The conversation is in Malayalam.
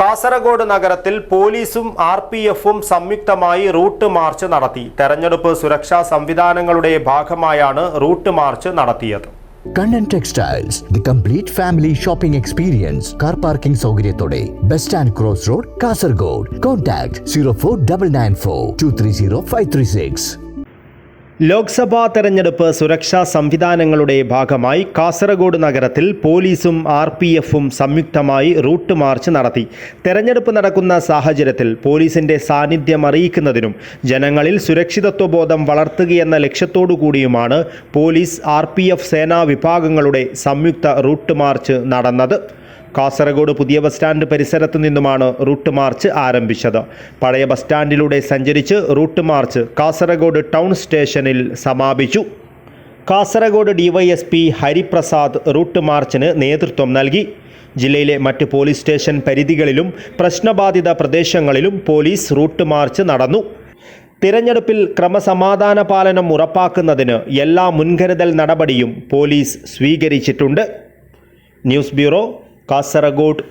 കാസർഗോഡ് നഗരത്തിൽ പോലീസും ആർ പി എഫും സംയുക്തമായി റൂട്ട് മാർച്ച് നടത്തി. തെരഞ്ഞെടുപ്പ് സുരക്ഷാ സംവിധാനങ്ങളുടെ ഭാഗമായാണ് റൂട്ട് മാർച്ച് നടത്തിയത്. Kannan textiles the complete family shopping experience car parking സൗകര്യത്തോടെ bus stand cross road Kasaragod. Contact zero four double nine four two three zero five three six Lok Sabha തെരഞ്ഞെടുപ്പ് സുരക്ഷാ സംവിധാനങ്ങളുടെ ഭാഗമായി കാസർഗോഡ് നഗരത്തിൽ പോലീസും ആർ പി എഫും സംയുക്തമായി റൂട്ട് മാർച്ച് നടത്തി. തെരഞ്ഞെടുപ്പ് നടക്കുന്ന സാഹചര്യത്തിൽ പോലീസിന്റെ സാന്നിധ്യം അറിയിക്കുന്നതിനും ജനങ്ങളിൽ സുരക്ഷിതത്വബോധം വളർത്തുകയെന്ന ലക്ഷ്യത്തോടു കൂടിയുമാണ് പോലീസ് ആർ പി എഫ് സേനാ വിഭാഗങ്ങളുടെ സംയുക്ത റൂട്ട് മാർച്ച് നടന്നത്. കാസർഗോഡ് പുതിയ ബസ് സ്റ്റാൻഡ് പരിസരത്തു നിന്നുമാണ് റൂട്ട് മാർച്ച് ആരംഭിച്ചത്. പഴയ ബസ് സ്റ്റാൻഡിലൂടെ സഞ്ചരിച്ച് റൂട്ട് മാർച്ച് കാസർഗോഡ് ടൗൺ സ്റ്റേഷനിൽ സമാപിച്ചു. കാസർഗോഡ് ഡിവൈഎസ്പി ഹരിപ്രസാദ് റൂട്ട് മാർച്ചിന് നേതൃത്വം നൽകി. ജില്ലയിലെ മറ്റ് പോലീസ് സ്റ്റേഷൻ പരിധികളിലും പ്രശ്നബാധിത പ്രദേശങ്ങളിലും പോലീസ് റൂട്ട് മാർച്ച് നടന്നു. തിരഞ്ഞെടുപ്പിൽ ക്രമസമാധാന പാലനം ഉറപ്പാക്കുന്നതിന് എല്ലാ മുൻകരുതൽ നടപടിയും പോലീസ് സ്വീകരിച്ചിട്ടുണ്ട്. News bureau Kasaragod